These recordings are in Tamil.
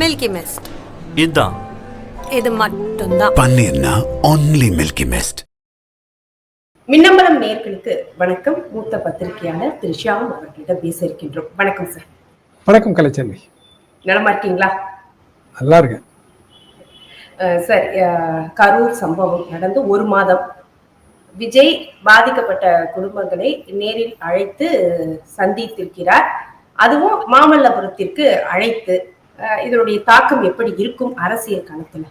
மில்கி மிஸ்ட் இதுதான் இது மட்டும்தான் பன்னீர்னா ஒன்லி மில்கி மிஸ்ட் மின்னம்பலம் நேர்களுக்கு வணக்கம் மூத்த பத்திரிகையாளர் திரு ஷியாம் அவர்களிடம் பேச இருக்கின்றோம் வணக்கம் சார் வணக்கம் கலைச்செல்வி நலமா இருக்கீங்களா நல்லா இருக்கேன் சார் கரூர் சம்பவம் நடந்து ஒரு மாதம் விஜய் பாதிக்கப்பட்ட குடும்பங்களை நேரில் அழைத்து சந்தித்திருக்கிறார் அதுவும் மாமல்லபுரத்திற்கு அழைத்து இதனுடைய தாக்கம் எப்படி இருக்கும் அரசியல் களத்துல?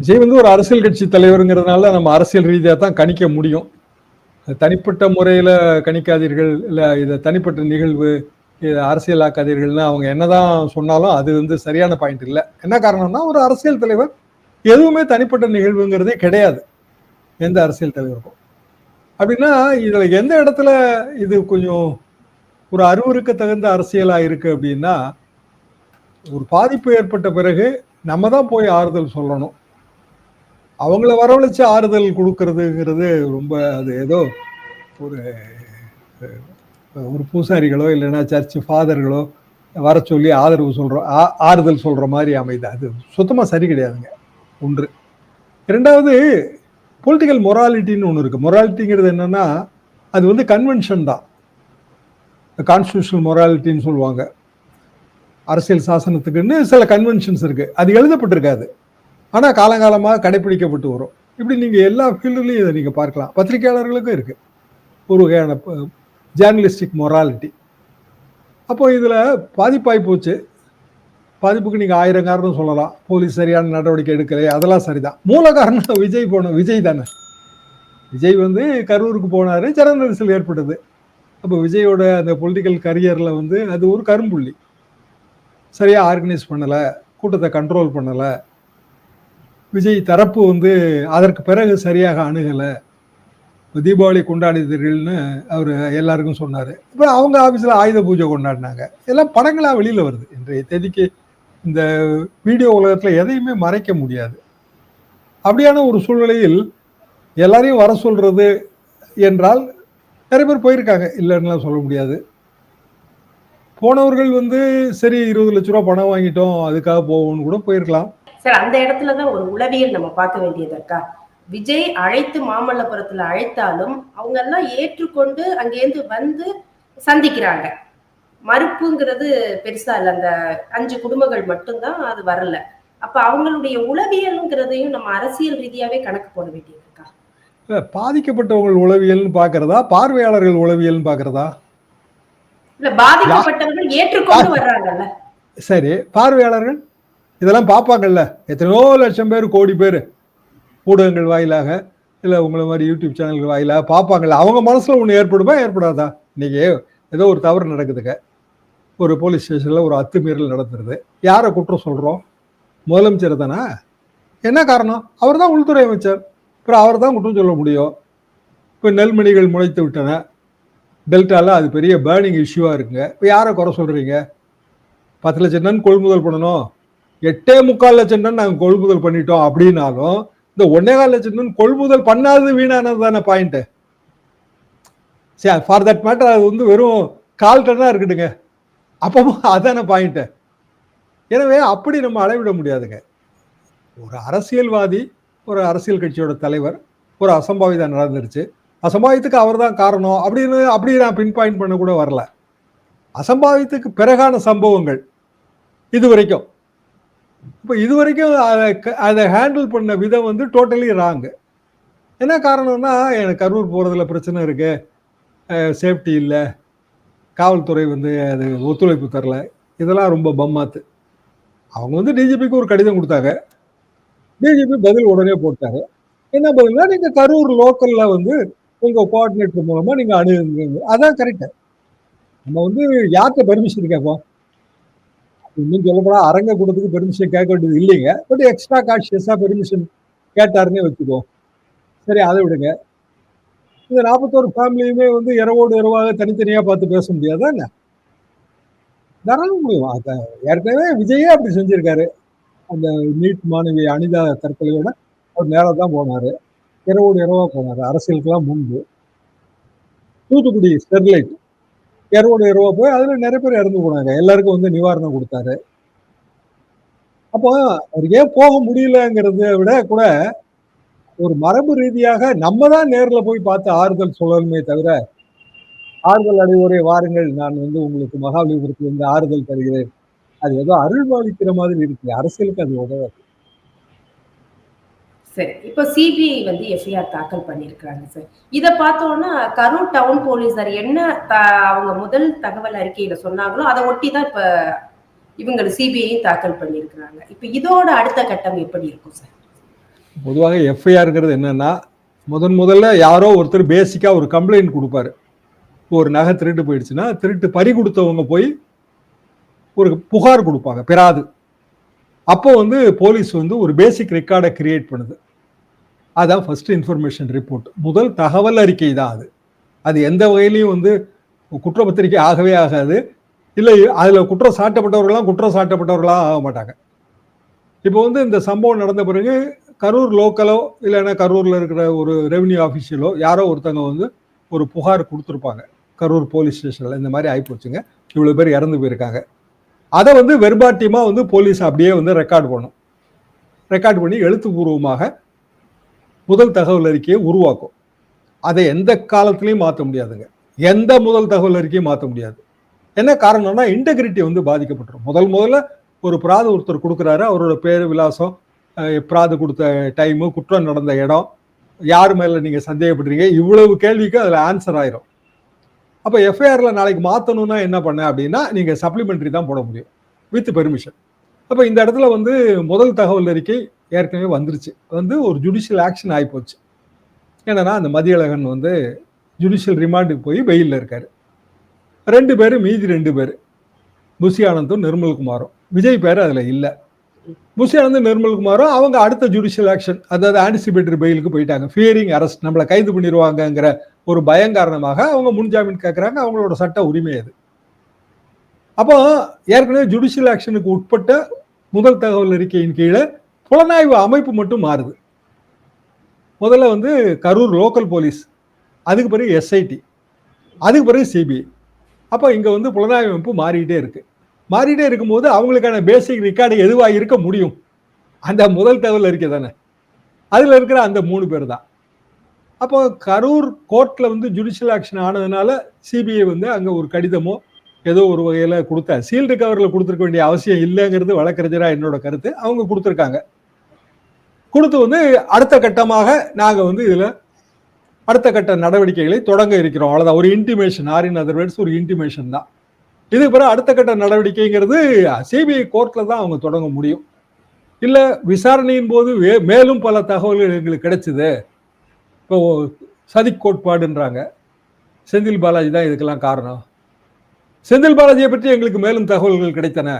விஜய் வந்து ஒரு அரசியல் கட்சி தலைவருங்கிறதுனால நம்ம அரசியல் ரீதியாக தான் கணிக்க முடியும். தனிப்பட்ட முறையில் கணிக்காதீர்கள் இல்லை இதை தனிப்பட்ட நிகழ்வு இதை அரசியலாக்காதீர்கள்னு அவங்க என்னதான் சொன்னாலும் அது வந்து சரியான பாயிண்ட் இல்லை. என்ன காரணம்னா ஒரு அரசியல் தலைவர் எதுவுமே தனிப்பட்ட நிகழ்வுங்கிறதே கிடையாது. எந்த அரசியல் தலைவருக்கும். அப்படின்னா இதில் எந்த இடத்துல இது கொஞ்சம் ஒரு அருவருக்கு தகுந்த அரசியலாக இருக்கு அப்படின்னா ஒரு பாதிப்பு ஏற்பட்ட பிறகு நம்ம தான் போய் ஆறுதல் சொல்லணும். அவங்கள வரவழைச்சு ஆறுதல் கொடுக்கறதுங்கிறது ரொம்ப அது ஏதோ ஒரு ஒரு பூசாரிகளோ இல்லைன்னா சர்ச் ஃபாதர்களோ வர சொல்லி ஆதரவு சொல்கிறோம் ஆறுதல் சொல்கிற மாதிரி அமைது. அது சுத்தமாக சரி கிடையாதுங்க. ஒன்று. ரெண்டாவது பொலிட்டிக்கல் மொராலிட்டின்னு ஒன்று இருக்குது மொராலிட்டிங்கிறது என்னென்னா அது வந்து கன்வென்ஷன் தான். கான்ஸ்டியூஷனல் மொராலிட்டின்னு சொல்லுவாங்க. அரசியல் சாசனத்துக்குன்னு சில கன்வென்ஷன்ஸ் இருக்குது அது எழுதப்பட்டிருக்காது. ஆனால் காலங்காலமாக கடைபிடிக்கப்பட்டு வரும். இப்படி நீங்கள் எல்லா ஃபீல்டுலையும் இதை நீங்கள் பார்க்கலாம். பத்திரிகையாளர்களுக்கும் இருக்குது ஒரு வகையான ஜேர்னலிஸ்டிக் மொராலிட்டி அப்போ இதில் பாதிப்பாய் போச்சு. பாதிப்புக்கு நீங்கள் ஆயிரம் காரணம் சொல்லலாம். போலீஸ் சரியான நடவடிக்கை எடுக்கலையே அதெல்லாம் சரிதான். மூல காரணம் விஜய் போன விஜய் தானே. விஜய் வந்து கரூருக்கு போனார். ஜன நெரிசல் ஏற்பட்டது. அப்போ விஜயோட அந்த பொலிட்டிக்கல் கரியரில் வந்து அது ஒரு கரும்புள்ளி. சரியாக ஆர்கனைஸ் பண்ணலை கூட்டத்தை கண்ட்ரோல் பண்ணலை. விஜய் தரப்பு வந்து அதற்கு பிறகு சரியாக அணுகலை. இப்போ தீபாவளி கொண்டாடினீர்கள்னு அவர் எல்லாருக்கும் சொன்னார். இப்போ அவங்க ஆஃபீஸில் ஆயுத பூஜை கொண்டாடினாங்க. எல்லாம் படங்களாக வெளியில் வருது. இன்றைய தேதிக்கு இந்த வீடியோ உலகத்தில் எதையுமே மறைக்க முடியாது. அப்படியான ஒரு சூழ்நிலையில் எல்லாரையும் வர சொல்கிறது என்றால் நிறைய பேர் போயிருக்காங்க. இல்லைன்னுலாம் சொல்ல முடியாது. போனவர்கள் வந்து சரி இருபது லட்ச ரூபா பணம் வாங்கிட்டோம் அதுக்காக போவோம்னு கூட போயிருக்கலாம். சார் அந்த இடத்துல தான் ஒரு உளவியல் நம்ம பார்க்க வேண்டியது இருக்கா? விஜய் அழைத்து மாமல்லபுரத்துல அழைத்தாலும் அவங்க எல்லாம் ஏற்றுக்கொண்டு அங்கேருந்து வந்து சந்திக்கிறாங்க. மறுப்புங்கிறது பெருசா இல்லை. அந்த அஞ்சு குடும்பங்கள் மட்டும்தான் அது வரல. அப்ப அவங்களுடைய உளவியலுங்கிறதையும் நம்ம அரசியல் ரீதியாவே கணக்கு போட வேண்டியது இல்ல, பாதிக்கப்பட்டவங்கள் உளவியல்னு பார்க்கறதா? பார்வையாளர்கள் உளவியல்னு பார்க்கறதா? இல்ல பாதிக்கப்பட்டவர்கள் ஏற்றுக்கொண்டு வர்றாங்கல்ல. சரி பார்வையாளர்கள் இதெல்லாம் பார்ப்பாங்கல்ல. எத்தனையோ லட்சம் பேர் கோடி பேர் ஊடகங்கள் வாயிலாக இல்லை உங்களை மாதிரி யூடியூப் சேனல்கள் வாயிலாக பார்ப்பாங்கல்ல. அவங்க மனசில் ஒன்று ஏற்படுமா ஏற்படாதா? இன்றைக்கி ஏதோ ஒரு தவறு நடக்குதுங்க. ஒரு போலீஸ் ஸ்டேஷனில் ஒரு அத்துமீறல் நடந்துருது. யாரை குற்றம் சொல்கிறோம் முதலமைச்சர் தானே? என்ன காரணம்? அவர் தான் உள்துறை அமைச்சர். அப்புறம் அவர் தான் குற்றம் சொல்ல முடியும். இப்போ நெல்மணிகள் முளைத்து விட்டன. டெல்டாவில் அது பெரிய பேர்னிங் இஷ்யூவாக இருக்குங்க. இப்போ யாரை குறை சொல்கிறீங்க பத்து லட்சம் டன் கொள்முதல் பண்ணணும். எட்டே முக்கால் லட்சம் டன் நாங்கள் கொள்முதல் பண்ணிட்டோம் அப்படின்னாலும் இந்த ஒன்னே கால் லட்சம் டன் கொள்முதல் பண்ணாதது வீணானது தானே பாயிண்ட்டு சரி ஃபார் தட் மேட்டர் அது வந்து வெறும் கால் டன்னாக இருக்கட்டுங்க. அப்பவும் அதான பாயிண்ட்டு எனவே அப்படி நம்ம அளவிட முடியாதுங்க. ஒரு அரசியல்வாதி ஒரு அரசியல் கட்சியோட தலைவர் ஒரு அசம்பாவிதம் நடந்துருச்சு. அசம்பாவிதத்துக்கு அவர் தான் காரணம் அப்படின்னு அப்படி நான் பின் பாயிண்ட் பண்ண கூட வரல. அசம்பாவிதத்துக்கு பிறகான சம்பவங்கள் இது வரைக்கும் இப்போ இது வரைக்கும் அதை க- அதை ஹேண்டில் பண்ண விதம் வந்து டோட்டலி ராங்கு என்ன காரணம்னா எனக்கு கரூர் போகிறதுல பிரச்சனை இருக்கு. சேஃப்டி இல்லை. காவல்துறை வந்து அது ஒத்துழைப்பு தரல. இதெல்லாம் ரொம்ப பம்மாத்து அவங்க வந்து டிஜிபிக்கு ஒரு கடிதம் கொடுத்தாங்க. டிஜிபி பதில் உடனே போட்டாரு. என்ன பதில்னா நீங்கள் கரூர் லோக்கலில் வந்து உங்க கோஆர்டினேட்டர் மூலமா நீங்க அணுகுங்க. அதான் கரெக்ட் நம்ம வந்து யார்கிட்ட பெர்மிஷன் கேட்போம்? இன்னும் சொல்லப்போனா அரங்க கூட்டத்துக்கு பெர்மிஷன் கேட்க வேண்டியது இல்லைங்க. பட் எக்ஸ்ட்ரா கான்சியஸா பெர்மிஷன் கேட்டாருன்னே வச்சுக்கோ சரி அதை விடுங்க. இந்த நாற்பத்தோரு ஃபேமிலியுமே வந்து இரவோடு இரவாக தனித்தனியா பார்த்து பேச முடியாதாங்க தாராளம் முடியும் அத ஏற்கனவே விஜயே அப்படி செஞ்சிருக்காரு. அந்த நீட் மாணவி அனிதா தற்கொலையோட அவர் நேரா தான் போனாரு. இரவோடு இரவா போனார். அரசியலுக்கெல்லாம் முன்பு. தூத்துக்குடி ஸ்டெர்லைட். இரவோடு இரவா போய் அதுல நிறைய பேர் இறந்து போனாங்க. எல்லாருக்கும் வந்து நிவாரணம் கொடுத்தாரு. அப்போ அவர் ஏன் போக முடியலங்கிறத விட கூட ஒரு மரபு ரீதியாக நம்ம தான் நேர்ல போய் பார்த்து ஆறுதல் சொல்லணுமே தவிர ஆறுதல் அடைவோரே வாருங்கள். நான் வந்து உங்களுக்கு மகாபலிபுரத்துல இருந்து ஆறுதல் தருகிறேன். அது ஏதோ அருள்வாளிக்கிற மாதிரி இருக்கு. அரசியலுக்கு அது உதவாது. சரி இப்போ சிபிஐ வந்து எஃப்ஐஆர் தாக்கல் பண்ணியிருக்கிறாங்க சார் இதை பார்த்தோன்னா கரூர் டவுன் போலீஸார் என்ன த- அவங்க முதல் தகவல் அறிக்கையில சொன்னாங்களோ அதை ஒட்டி தான் இப்போ இவங்க சிபிஐ தாக்கல் பண்ணியிருக்கிறாங்க. இப்போ இதோட அடுத்த கட்டம் எப்படி இருக்கும் சார் பொதுவாக எஃப்ஐஆருங்கிறது என்னன்னா முதன் முதல்ல யாரோ ஒருத்தர் பேசிக்கா ஒரு கம்ப்ளைண்ட் கொடுப்பாரு. இப்போ ஒரு நகை திருட்டு போயிடுச்சுன்னா திருட்டு பறி கொடுத்தவங்க போய் ஒரு புகார் கொடுப்பாங்க பெறாது. அப்போ வந்து போலீஸ் வந்து ஒரு பேசிக் ரெக்கார்டை கிரியேட் பண்ணுது. அதான் ஃபர்ஸ்ட் இன்ஃபர்மேஷன் ரிப்போர்ட் முதல் தகவல் அறிக்கை தான் அது. அது எந்த வகையிலையும் வந்து குற்றப்பத்திரிக்கை ஆகவே ஆகாது. இல்லை அதில் குற்றம் சாட்டப்பட்டவர்களாம் குற்றம் சாட்டப்பட்டவர்களாக ஆக மாட்டாங்க. இப்போ வந்து இந்த சம்பவம் நடந்த பிறகு கரூர் லோக்கலோ இல்லைன்னா கரூரில் இருக்கிற ஒரு ரெவன்யூ ஆஃபீஷியலோ யாரோ ஒருத்தங்க வந்து ஒரு புகார் கொடுத்துருப்பாங்க. கரூர் போலீஸ் ஸ்டேஷனில் இந்த மாதிரி ஆகிப்போச்சுங்க இவ்வளோ பேர் இறந்து போயிருக்காங்க. அதை வந்து வெர்பாட்டியமாக வந்து போலீஸ் அப்படியே வந்து ரெக்கார்ட் பண்ணும். ரெக்கார்ட் பண்ணி எழுத்துப்பூர்வமாக முதல் தகவல் அறிக்கையை உருவாக்கும். அதை எந்த காலத்திலையும் மாற்ற முடியாதுங்க. எந்த முதல் தகவல் அறிக்கையும் மாற்ற முடியாது. என்ன காரணம்னா இன்டெகிரிட்டி வந்து பாதிக்கப்பட்டுரும். முதல் முதல்ல ஒரு பிராது ஒருத்தர் கொடுக்குறாரு. அவரோட பேர் விலாசம் பிராது கொடுத்த டைமு குற்றம் நடந்த இடம். யார் மேலே நீங்கள் சந்தேகப்படுறீங்க? இவ்வளவு கேள்விக்கு அதில் ஆன்சர் ஆயிரும். அப்போ எஃப்ஐஆரில் நாளைக்கு மாற்றணும்னா என்ன பண்ண அப்படின்னா நீங்கள் சப்ளிமெண்ட்ரி தான் போட முடியும் வித் பெர்மிஷன் அப்போ இந்த இடத்துல வந்து முதல் தகவல் அறிக்கை ஏற்கனவே வந்துருச்சு. வந்து ஒரு ஜுடிஷியல் ஆக்ஷன் ஆகிப்போச்சு என்னன்னா அந்த மதியழகன் வந்து ஜுடிஷியல் ரிமாண்டுக்கு போய் வெயிலில் இருக்கார். ரெண்டு பேரும் மீதி ரெண்டு பேர் புசி ஆனந்தும் நிர்மல்குமாரும். விஜய் பேர் அதில் இல்லை. புசி ஆனந்தும் நிர்மல்குமாரும் அவங்க அடுத்த ஜுடிஷியல் ஆக்ஷன் அதாவது ஆன்டிசிபேட்டரி பெயிலுக்கு போயிட்டாங்க. ஃபியரிங் அரெஸ்ட் நம்மளை கைது பண்ணிடுவாங்கங்கிற ஒரு பயம் காரணமாக அவங்க முன்ஜாமீன் கேட்குறாங்க அவங்களோட சட்ட உரிமை அது. அப்போ ஏற்கனவே ஜுடிஷியல் ஆக்ஷனுக்கு உட்பட்ட முதல் தகவல் அறிக்கையின் கீழே புலனாய்வு அமைப்பு மட்டும் மாறுது. முதல்ல வந்து கரூர் லோக்கல் போலீஸ் அதுக்கு பிறகு எஸ்ஐடி அதுக்கு பிறகு சிபிஐ அப்போ இங்கே வந்து புலனாய்வு அமைப்பு மாறிக்கிட்டே இருக்குது மாறிட்டே இருக்கும்போது அவங்களுக்கான பேசிக் ரெக்கார்டு எதுவாக இருக்க முடியும்? அந்த முதல் தகவல் இருக்கே தானே. அதில் இருக்கிற அந்த மூணு பேர் தான். அப்போ கரூர் கோர்ட்டில் வந்து ஜுடிஷியல் ஆக்ஷன் ஆனதுனால சிபிஐ வந்து அங்கே ஒரு கடிதமோ ஏதோ ஒரு வகையில் கொடுத்தா சீல்டு கவரில் கொடுத்துருக்க வேண்டிய அவசியம் இல்லைங்கிறது வழக்கறிஞராக என்னோட கருத்து. அவங்க கொடுத்துருக்காங்க. கொடுத்து வந்து அடுத்த கட்டமாக நாங்கள் வந்து இதில் அடுத்த கட்ட நடவடிக்கைகளை தொடங்க இருக்கிறோம். அவ்வளோதான் ஒரு intimation or in other words ஒரு இன்டிமேஷன் தான். இதுக்கு பிறகு அடுத்த கட்ட நடவடிக்கைங்கிறது சிபிஐ கோர்ட்டில் தான் அவங்க தொடங்க முடியும். இல்லை விசாரணையின் போது மேலும் பல தகவல்கள் எங்களுக்கு கிடைச்சிது. இப்போ சதிக் கோட்பாடுன்றாங்க. செந்தில் பாலாஜி தான் இதுக்கெல்லாம் காரணம். செந்தில் பாலாஜியை பற்றி எங்களுக்கு மேலும் தகவல்கள் கிடைத்தன.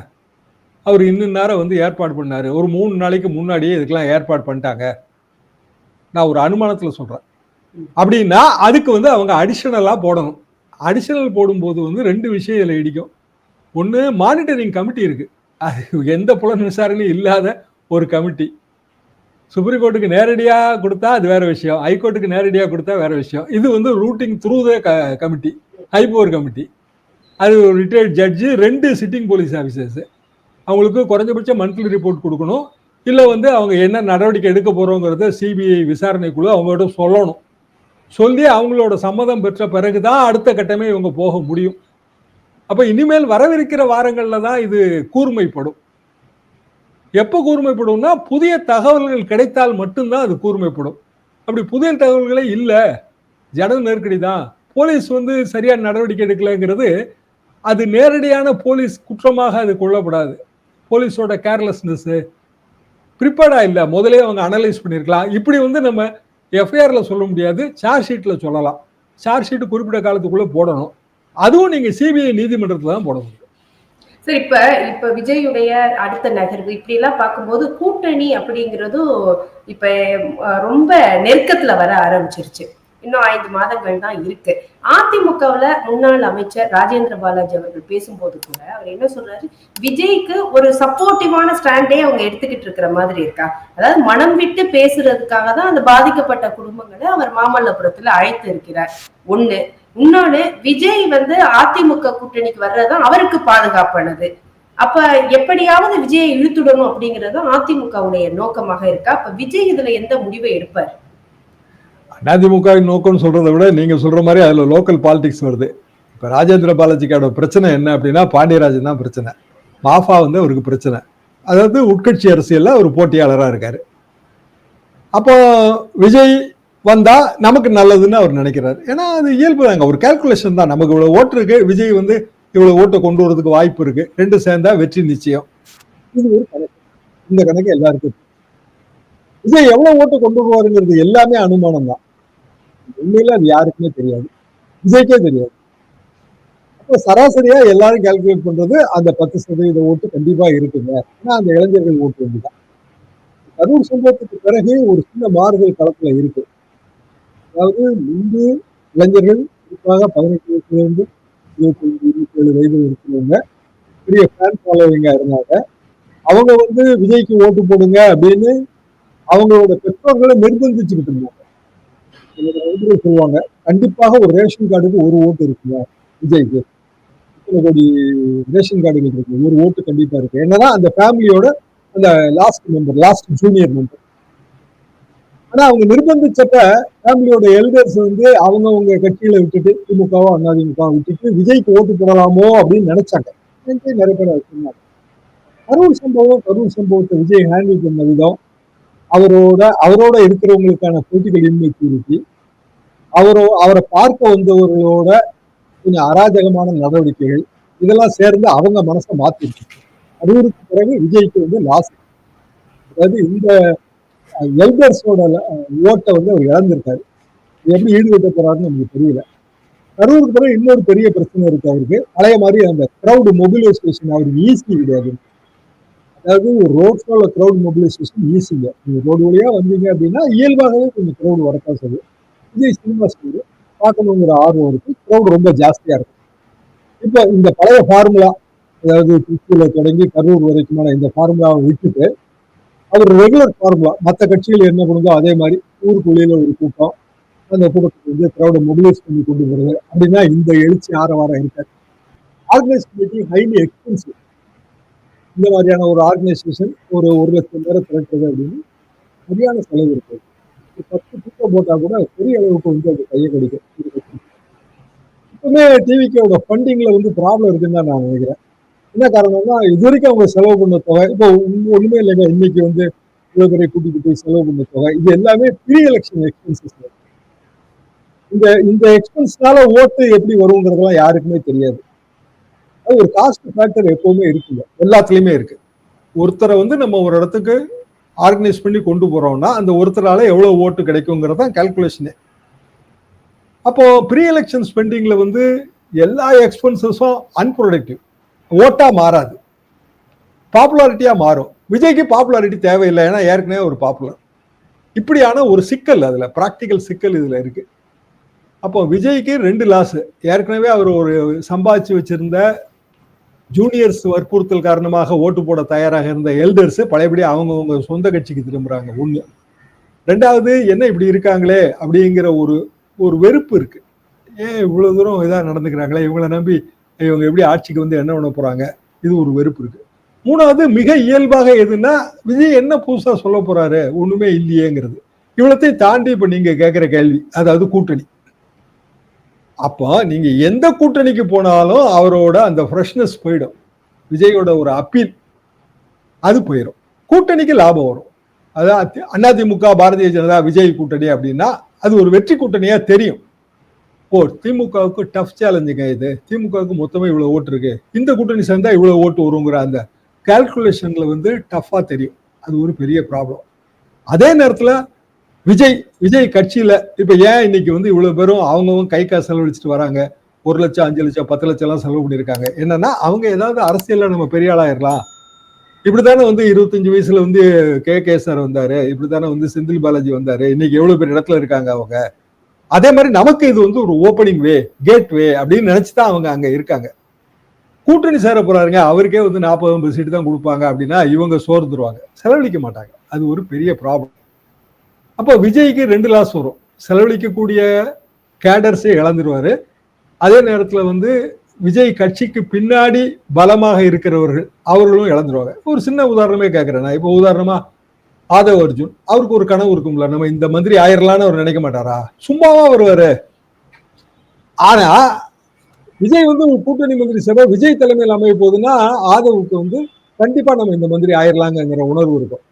அவர் இன்னும் நேரம் வந்து ஏற்பாடு பண்ணார். ஒரு மூணு நாளைக்கு முன்னாடியே இதுக்கெல்லாம் ஏற்பாடு பண்ணிட்டாங்க. நான் ஒரு அனுமானத்தில் சொல்கிறேன் அப்படின்னா அதுக்கு வந்து அவங்க அடிஷனலாக போடணும். அடிஷனல் போடும்போது வந்து ரெண்டு விஷயம் இதில் இடிக்கும். ஒன்று மானிட்டரிங் கமிட்டி இருக்குது அது எந்த புலன் விசாரணையும் இல்லாத ஒரு கமிட்டி சுப்ரீம் கோர்ட்டுக்கு நேரடியாக கொடுத்தா அது வேற விஷயம். ஹைகோர்ட்டுக்கு நேரடியாக கொடுத்தா வேற விஷயம். இது வந்து routing through the committee high power committee அது ஒரு ரிட்டையர்ட் ஜட்ஜு ரெண்டு சிட்டிங் போலீஸ் ஆஃபீஸர்ஸு அவங்களுக்கு குறைஞ்சபட்சம் மந்த்லி ரிப்போர்ட் கொடுக்கணும். இல்லை வந்து அவங்க என்ன நடவடிக்கை எடுக்க போகிறோங்கிறத சிபிஐ விசாரணை குழு அவங்ககிட்ட சொல்லணும். சொல்லி அவங்களோட சம்மதம் பெற்ற பிறகு தான் அடுத்த கட்டமே இவங்க போக முடியும். அப்போ இனிமேல் வரவிருக்கிற வாரங்களில் தான் இது கூர்மைப்படும். எப்போ கூர்மைப்படும்னா புதிய தகவல்கள் கிடைத்தால் மட்டும்தான் அது கூர்மைப்படும். அப்படி புதிய தகவல்களே இல்லை. ஜன நெருக்கடி தான். போலீஸ் வந்து சரியான நடவடிக்கை எடுக்கலைங்கிறது அது நேரடியான போலீஸ் குற்றமாக அது கொள்ளப்படாது. போலீஸோட கேர்லெஸ்னஸ்ஸு ப்ரிப்பேர்டா இல்லை. முதலே அவங்க அனலைஸ் பண்ணியிருக்கலாம் இப்படி வந்து நம்ம எஃப்ஐஆரில் சொல்ல முடியாது. சார்ஜ் ஷீட்டில் சொல்லலாம். சார்ஜ் ஷீட் குறிப்பிட்ட காலத்துக்குள்ளே போடணும். அதுவும் நீங்கள் சிபிஐ நீதிமன்றத்தில் தான் போட முடியும் சரி இப்ப இப்ப விஜயுடைய அடுத்த நகர்வு இப்படி எல்லாம் பார்க்கும்போது கூட்டணி அப்படிங்கிறதும் இப்ப ரொம்ப நெருக்கத்துல வர ஆரம்பிச்சிருச்சு. இன்னும் ஐந்து மாதங்கள் தான் இருக்கு. அதிமுகவுல முன்னாள் அமைச்சர் ராஜேந்திர பாலாஜி அவர்கள் பேசும்போது கூட அவர் என்ன சொல்றாரு? விஜய்க்கு ஒரு சப்போர்ட்டிவான ஸ்டாண்டே அவங்க எடுத்துக்கிட்டு இருக்கிற மாதிரி இருக்கா? அதாவது மனம் விட்டு பேசுறதுக்காக தான் அந்த பாதிக்கப்பட்ட குடும்பங்களை அவர் மாமல்லபுரத்துல அழைத்து இருக்கிறார். ஒண்ணு. இன்னொன்னு விஜய் வந்து அதிமுக கூட்டணிக்கு வர்றதுதான் அவருக்கு பாதுகாப்பானது அப்ப எப்படியாவது விஜயை இழுத்துடணும் அப்படிங்கறது அதிமுகவுடைய நோக்கமாக இருக்கா? அப்ப விஜய் இதுல எந்த முடிவை எடுப்பார்? அதிமுக நோக்கம்னு சொல்றதை விட நீங்க சொல்ற மாதிரி அதுல லோக்கல் பாலிடிக்ஸ் வருது. இப்ப ராஜேந்திர பாலாஜிக்கான பிரச்சனை என்ன அப்படின்னா பாண்டியராஜன் தான் பிரச்சனை. மாஃபா வந்து அவருக்கு பிரச்சனை. அதாவது உட்கட்சி அரசியல்ல ஒரு போட்டியாளரா இருக்காரு. அப்போ விஜய் வந்தா நமக்கு நல்லதுன்னு அவர் நினைக்கிறார். ஏன்னா அது இயல்பு தாங்க. ஒரு கால்குலேஷன் தான். நமக்கு இவ்வளவு ஓட்டு இருக்கு. விஜய் வந்து இவ்வளவு ஓட்டை கொண்டு வரதுக்கு வாய்ப்பு இருக்கு. ரெண்டு சேர்ந்தா வெற்றி நிச்சயம். இது ஒரு கணக்கு. இந்த கணக்கு எல்லாருக்கும் விஜய் எவ்வளவு ஓட்டு கொண்டு வருவாருங்கிறது எல்லாமே அனுமானம் தான் உண்மையில அது யாருக்குமே தெரியாது. விஜய்க்கே தெரியாது. அப்போ சராசரியா எல்லாரும் கால்குலேட் பண்றது அந்த பத்து சதவீத ஓட்டு கண்டிப்பா இருக்குங்க. ஏன்னா அந்த இளைஞர்கள் ஓட்டு வந்துதான் கரூர் சம்பவத்துக்கு பிறகு ஒரு சின்ன மாறுதல் களத்துல இருக்கு. அதாவது முன்பு இளைஞர்கள் குறிப்பாக பதினெட்டு வயசுலேருந்து இருபத்தஞ்சு இருபத்தி ஏழு வயது இருக்கிறவங்க பெரிய ஃபேன் ஃபாலோவிங்கா இருந்தாங்க. அவங்க வந்து விஜய்க்கு ஓட்டு போடுங்க அப்படின்னு அவங்களோட பெற்றோர்களை நிர்பந்திச்சுக்கிட்டு இருந்தாங்க. சொல்லுவாங்க கண்டிப்பாக ஒரு ரேஷன் கார்டுக்கு ஒரு ஓட்டு இருக்குங்க விஜய்க்கு. இத்தனை கோடி ரேஷன் கார்டுகள் இருக்கு ஒரு ஓட்டு கண்டிப்பா இருக்கு. என்னன்னா அந்த ஃபேமிலியோட அந்த last member last junior member ஆனா அவங்க நிர்பந்திச்சப்ப ஃபேமிலியோட எல்டர்ஸ் வந்து அவங்கவங்க கட்சியில விட்டுட்டு திமுகவோ அதிமுக விட்டுட்டு விஜய்க்கு ஓட்டு போடலாமோ அப்படின்னு நினைச்சாங்க. நிறைய பேர் சொன்னாங்க. கரூர் சம்பவம் கரூர் சம்பவத்தை விஜய் ஹேண்டில் பண்ண விதம் அவரோட அவரோட இருக்கிறவங்களுக்கான போட்டிகள் இன்மைக்கு இருக்கு. அவரோ அவரை பார்க்க வந்தவர்களோட கொஞ்சம் அராஜகமான நடவடிக்கைகள் இதெல்லாம் சேர்ந்து அவங்க மனசை மாத்திருக்கு கரூருக்கு பிறகு விஜய்க்கு வந்து லாஸ் அதாவது இந்த எல்டர்ஸோட ஓட்டை வந்து அவர் இழந்திருக்காரு. எப்படி ஈடுபட்ட போறாருன்னு நமக்கு தெரியல. கரூருக்கு பிறகு இன்னொரு பெரிய பிரச்சனை இருக்கு அவருக்கு. அதே மாதிரி அந்த க்ரௌடு மொபிலைசேஷன் அவருக்கு ஈஸி கிடையாது. அதாவது ஒரு ரோட் ஷோல க்ரௌட் மொபிலைசேஷன் ஈஸிங்க நீங்கள் ரோடு வழியாக வந்தீங்க அப்படின்னா இயல்பாகவே கொஞ்சம் க்ரௌட் வரத்தான் செய்யும். இதே சினிமா ஸ்டோரி பார்க்கணுங்கிற ஆர்வம் இருக்கு. க்ரௌட் ரொம்ப ஜாஸ்தியாக இருக்கும் இப்போ இந்த பழைய ஃபார்முலா அதாவது திருச்சியில் தொடங்கி கரூர் வரைக்குமான இந்த ஃபார்முலாவை விட்டுட்டு அவர் ரெகுலர் ஃபார்முலா மற்ற கட்சிகள் என்ன பண்ணுதோ அதே மாதிரி ஊருக்குள்ளேயில ஒரு கூட்டம் அந்த கூட்டத்துக்கு வந்து க்ரௌடை மொபிலைஸ் பண்ணி கொண்டு வருது அப்படின்னா இந்த எழுச்சி ஆரவாரம் இருக்காது. ஆர்கனைஸ் கமிட்டி ஹைலி எக்ஸ்பென்சிவ் இந்த மாதிரியான ஒரு ஆர்கனைசேஷன் ஒரு ஒரு லட்சம் பேரை திரட்டுறது அப்படின்னு சரியான செலவு இருக்கு. பத்து கூட்டம் போட்டால் கூட பெரிய அளவுக்கு வந்து அது கையை கிடைக்கும். ஒரு கட்சி. இப்பவுமே டிவிக்கோட ஃபண்டிங்ல வந்து ப்ராப்ளம் இருக்குன்னு தான் நான் நினைக்கிறேன். என்ன காரணம்னா இது வரைக்கும் அவங்க செலவு பண்ண தொகை இப்போ ஒண்ணுமே இல்லைங்க இன்னைக்கு வந்து இவ்வளவு பெரிய கூட்டிட்டு போய் செலவு பண்ண தொகை. இது எல்லாமே ப்ரீ எலெக்ஷன் எக்ஸ்பென்சஸ் இந்த இந்த எக்ஸ்பென்ஸ்னால ஓட்டு எப்படி வருங்கிறதெல்லாம் யாருக்குமே தெரியாது. ஒரு காஸ்ட் ஃபேக்டர் எப்பவுமே இருக்குங்க. எல்லாத்துலயுமே இருக்கு. ஒருத்தரை வந்து நம்ம ஒரு இடத்துக்கு ஆர்கனைஸ் பண்ணி கொண்டு போறோம்னா அந்த ஒருத்தரால எவ்வளவு ஓட்டு கிடைக்குங்கிறது தான் கால்குலேஷனே அப்போ ப்ரீ எலெக்ஷன் ஸ்பெண்டிங்ல வந்து எல்லா எக்ஸ்பென்சஸும் அன்ப்ரொடக்டிவ் ஓட்டா மாறாது. பாப்புலாரிட்டியா மாறும். விஜய்க்கு பாப்புலாரிட்டி தேவையில்லை. ஏன்னா ஏற்கனவே ஒரு பாப்புலர் இப்படியான ஒரு சிக்கல் அதுல பிராக்டிக்கல் சிக்கல் இதுல இருக்கு. அப்போ விஜய்க்கு ரெண்டு லாஸ் ஏற்கனவே அவர் ஒரு சம்பாதிச்சு வச்சிருந்த ஜூனியர்ஸ் வற்புறுத்தல் காரணமாக ஓட்டு போட தயாராக இருந்த எல்டர்ஸ் பழையபடி அவங்கவுங்க சொந்த கட்சிக்கு திரும்புறாங்க. ஒன்று ரெண்டாவது என்ன இப்படி இருக்காங்களே அப்படிங்கிற ஒரு ஒரு வெறுப்பு இருக்கு. ஏன் இவ்வளோ தூரம் இதாக நடந்துக்கிறாங்களே? இவங்களை நம்பி இவங்க எப்படி ஆட்சிக்கு வந்து என்ன பண்ண போறாங்க? இது ஒரு வெறுப்பு இருக்கு. மூணாவது மிக இயல்பாக எதுன்னா விஜய் என்ன புதுசாக சொல்ல போறாரு? ஒன்றுமே இல்லையேங்கிறது. இவ்வளத்தையும் தாண்டி இப்போ நீங்கள் கேட்குற கேள்வி. அதாவது கூட்டணி. அப்போ நீங்க எந்த கூட்டணிக்கு போனாலும் அவரோட அந்த ஃப்ரெஷ்னஸ் போயிடும். விஜயோட ஒரு அப்பீல் அது போயிடும் கூட்டணிக்கு லாபம் வரும். அதான் அதிமுக பாரதிய ஜனதா விஜய் கூட்டணி அப்படின்னா அது ஒரு வெற்றி கூட்டணியா தெரியும். ஓ திமுகவுக்கு டஃப் சேலஞ்சுங்க இது. திமுகவுக்கு மொத்தமே இவ்வளவு ஓட்டு இருக்கு. இந்த கூட்டணி சேர்ந்தா இவ்வளவு ஓட்டு வருங்கிற அந்த கால்குலேஷன்ல வந்து டஃப்பாக தெரியும். அது ஒரு பெரிய ப்ராப்ளம் அதே நேரத்துல விஜய் விஜய் கட்சியில இப்ப ஏன் இன்னைக்கு வந்து இவ்வளவு பேரும் அவங்கவும் கை காசு செலவழிச்சிட்டு வராங்க? ஒரு லட்சம் அஞ்சு லட்சம் பத்து லட்சம் எல்லாம் செலவு பண்ணியிருக்காங்க. என்னன்னா அவங்க ஏதாவது அரசியல்ல நம்ம பெரிய ஆளாயிரலாம் இப்படித்தானே வந்து இருபத்தஞ்சு வயசுல வந்து கே. கே. சார் வந்தாரு. இப்படித்தானே வந்து செந்தில் பாலாஜி வந்தாரு. இன்னைக்கு எவ்வளவு பேர் இடத்துல இருக்காங்க அவங்க? அதே மாதிரி நமக்கு இது வந்து ஒரு ஓப்பனிங் வே கேட் வே அப்படின்னு நினைச்சுதான் அவங்க அங்க இருக்காங்க. கூட்டணி சேர போறாருங்க. அவருக்கே வந்து நாற்பது ஐம்பது சீட்டு தான் கொடுப்பாங்க அப்படின்னா இவங்க சோர்ந்துருவாங்க. செலவழிக்க மாட்டாங்க. அது ஒரு பெரிய ப்ராப்ளம் அப்போ விஜய்க்கு ரெண்டு லாஸ் வரும். செலவழிக்கக்கூடிய கேடர்ஸே இழந்துருவாரு. அதே நேரத்தில் வந்து விஜய் கட்சிக்கு பின்னாடி பலமாக இருக்கிறவர்கள் அவர்களும் இழந்துருவாங்க. ஒரு சின்ன உதாரணமே கேட்குறேன் நான். இப்போ உதாரணமா ஆதவ் அர்ஜுன். அவருக்கு ஒரு கனவு இருக்கும்ல. நம்ம இந்த மந்திரி ஆயிரலான்னு அவர் நினைக்க மாட்டாரா? சும்மாவா வருவாரு. ஆனா விஜய் வந்து ஒரு கூட்டணி மந்திரி சபை விஜய் தலைமையில் அமைய போகுதுன்னா ஆதவுக்கு வந்து கண்டிப்பா நம்ம இந்த மந்திரி ஆயிரலாங்கிற உணர்வு இருக்கும்.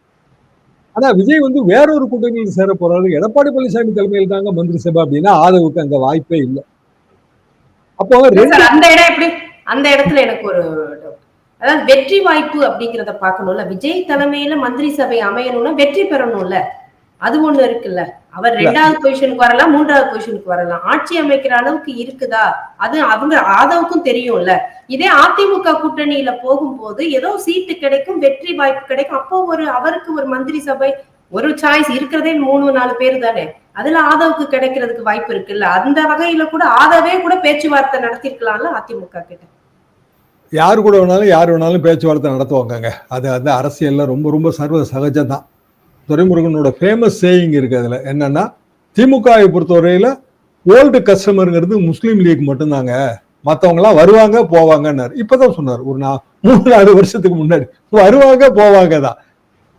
ஆனா விஜய் வந்து வேற ஒரு கூட்டணியில் சேர போறாரு. எடப்பாடி பழனிசாமி தலைமையில் தாங்க மந்திரி சபை அப்படின்னா ஆதவுக்கு அங்க வாய்ப்பே இல்லை. அப்போ அந்த இடம் எப்படி? அந்த இடத்துல எனக்கு ஒரு. அதாவது வெற்றி வாய்ப்பு அப்படிங்கறத பார்க்கணும்ல. விஜய் தலைமையில மந்திரி சபை அமையணும்னா வெற்றி பெறணும்ல. அது ஒண்ணு இருக்குல்ல. அவர் ரெண்டாவது பொசிஷனுக்கு வரலாம் மூன்றாவது பொசிஷனுக்கு வரலாம். ஆட்சி அமைக்கிற அளவுக்கு இருக்குதா? அது அவங்க ஆதவுக்கும் தெரியும்ல. இதே அதிமுக கூட்டணியில போகும்போது ஏதோ சீட்டு கிடைக்கும் வெற்றி வாய்ப்பு கிடைக்கும். அப்போ ஒரு அவருக்கு ஒரு மந்திரி சபை ஒரு சாய்ஸ் இருக்கிறதே மூணு நாலு பேர் தானே. அதுல ஆதவுக்கு கிடைக்கிறதுக்கு வாய்ப்பு இருக்குல்ல. அந்த வகையில கூட ஆதவே கூட பேச்சுவார்த்தை நடத்திருக்கலாம்ல அதிமுக கிட்ட. யாரு கூட வேணாலும் யார் வேணாலும் பேச்சுவார்த்தை நடத்துவாங்கங்க. அது வந்து அரசியல்ல ரொம்ப ரொம்ப சர்வ சகஜம் தான் துரைமுருகனோட ஃபேமஸ் சேயிங் இருக்கு அதுல. என்னன்னா திமுகவை பொறுத்தவரையில ஓல்டு கஸ்டமருங்கிறது முஸ்லீம் லீக் மட்டும்தாங்க. மத்தவங்க எல்லாம் வருவாங்க போவாங்கன்னாரு. இப்பதான் சொன்னார் ஒரு நா மூணு நாலு வருஷத்துக்கு முன்னாடி. வருவாங்க போவாங்க தான்.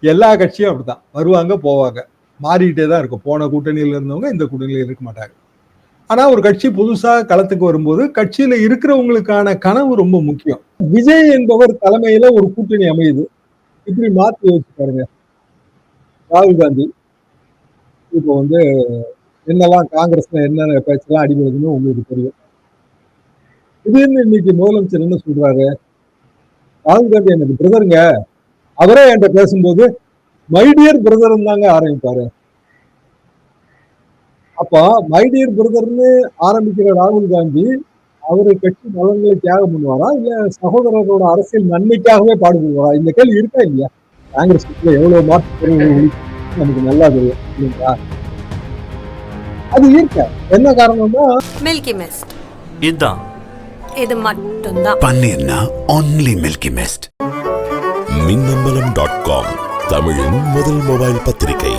எல்லா கட்சியும் அப்படிதான் வருவாங்க போவாங்க. மாறிக்கிட்டே தான் இருக்கும். போன கூட்டணியில இருந்தவங்க இந்த கூட்டணியில இருக்க மாட்டாங்க. ஆனா ஒரு கட்சி புதுசா களத்துக்கு வரும்போது கட்சியில இருக்கிறவங்களுக்கான கனவு ரொம்ப முக்கியம். விஜய் என்பவர் தலைமையில ஒரு கூட்டணி அமையுது. இப்படி மாத்தி வச்சு பாருங்க ராகுல் காந்தி. இப்போ வந்து என்னெல்லாம் காங்கிரஸ்ல என்னென்ன பேச்செல்லாம் அடிபடுதுன்னு உங்களுக்கு தெரியும். திடீர்னு இன்னைக்கு முதலமைச்சர் என்ன சொல்றாரு? ராகுல் காந்தி எனக்கு பிரதருங்க? அவரே என்கிட்ட பேசும்போது மைடியர் பிரதர் தாங்க ஆரம்பிப்பாரு. அப்போ மைடியர் பிரதர்னு ஆரம்பிக்கிற ராகுல் காந்தி அவரு கட்சி நலன்களை தியாகம் பண்ணுவாரா? இல்ல சகோதரரோட அரசியல் நன்மைக்காகவே பாடுபடுவாரா? இந்த கேள்வி இருக்கா இல்லையா? காங்கிரஸ் எவ்வளவு மாற்று நமக்கு நல்லா தெரியும் இல்லைங்களா? அது இருக்க என்ன காரணம்னா மில்கி மிஸ்ட் இதான் இது மட்டும்தான். பன்னீர்னா only Milky Mist Minnambalam dot com தமிழின் முதல் மொபைல் பத்திரிகை.